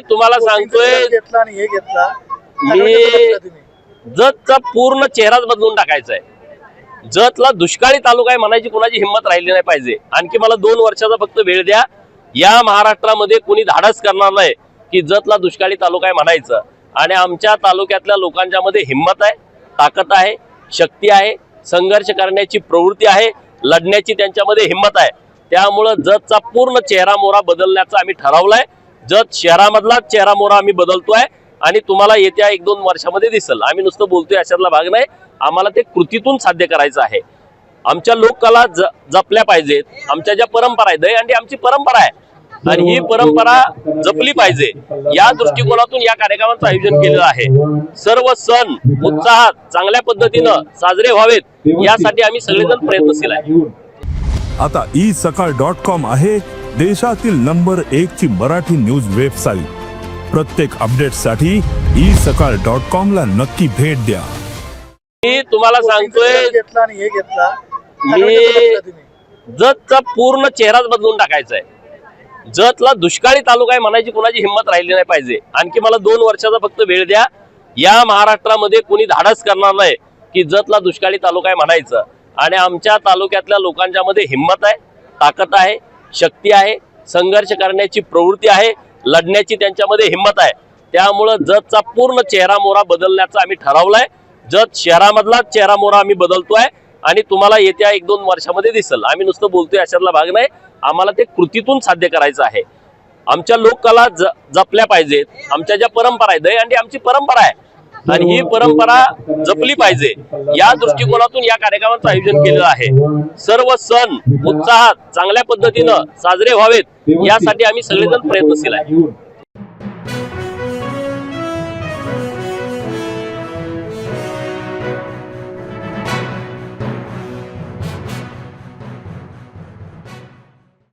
तुम्हाला सांगतोय घेतला आणि हे घेतला? मी जतचा पूर्ण चेहराच बदलून टाकायचा आहे. जतला दुष्काळी तालुका आहे म्हणायची कोणाची हिंमत राहिली नाही पाहिजे. आणखी मला दोन वर्षाचा फक्त वेळ द्या. या महाराष्ट्रामध्ये कोणी धाडस करणार नाही की जतला दुष्काळी तालुका आहे म्हणायचं. आणि आमच्या तालुक्यातल्या लोकांच्या मध्ये हिंमत आहे ताकद आहे शक्ती आहे संघर्ष करण्याची प्रवृत्ती आहे लढण्याची त्यांच्यामध्ये हिंमत आहे. त्यामुळं जतचा पूर्ण चेहरा मोहरा बदलण्याचा आम्ही ठरवलाय. जत शहरामधलाच चेहरा मोहरा आम्ही बदलतोय आणि तुम्हाला येत्या एक दोन वर्षामध्ये दिसल. आम्ही नुसतं बोलतोय अशातला भाग नाही. आम्हाला ते कृतीतून साध्य करायचं आहे. आमच्या लोककला जपल्या पाहिजेत. आमच्या ज्या परंपरा आहेत दहीहंडी आमची परंपरा आहे. आणि ही परंपरा जपली पाहिजे. या दृष्टिकोनातून या कार्यक्रमाचं आयोजन केलेलं आहे. सर्व सण उत्साहात चांगल्या पद्धतीनं साजरे व्हावेत यासाठी आम्ही सगळेजण प्रयत्नशील आहे. आता ई सकाळ डॉट कॉम आहे. देशातील नंबर एक ची मराठी न्यूज वेबसाईट. प्रत्येक अपडेटसाठी ई सकाळ डॉट कॉम ला नक्की भेट द्या. मी तुम्हाला सांगतोय घेतला आणि हे घेतला. मी जतचा पूर्ण चेहराच बदलून टाकायचा आहे जतला दुष्काळी तालुका आहे म्हणायची कोणाची हिंमत राहिली नाही पाहिजे. आणखी मला दोन वर्षाचा फक्त वेळ द्या. या महाराष्ट्रामध्ये कोणी धाडस करणार नाही की जतला दुष्काळी तालुका आहे म्हणायचं. आणि आमच्या तालुक्यातल्या लोकांच्या मध्ये हिंमत आहे ताकद आहे. शक्ती आहे संघर्ष करण्याची प्रवृत्ती आहे लढण्याची त्यांच्यामध्ये हिंमत आहे. त्यामुळं जतचा पूर्ण चेहरा मोहरा बदलण्याचा आम्ही ठरवलाय. जत शहरामधलाच चेहरा मोहरा आम्ही बदलतोय आणि तुम्हाला येत्या एक दोन वर्षामध्ये दिसल. आम्ही नुसतं बोलतोय अशातला भाग नाही. आम्हाला ते कृतीतून साध्य करायचं आहे. आमच्या लोककला ज जपल्या पाहिजेत. आमच्या ज्या परंपरा आहेत दहीहंडी आमची परंपरा आहे. आणि ही परंपरा जपली पाहिजे. या दृष्टिकोनातून या कार्यक्रमाचं आयोजन केलेलं आहे. सर्व सण उत्साहात चांगल्या पद्धतीनं साजरे व्हावेत यासाठी आम्ही सगळेजण प्रयत्नशील आहे.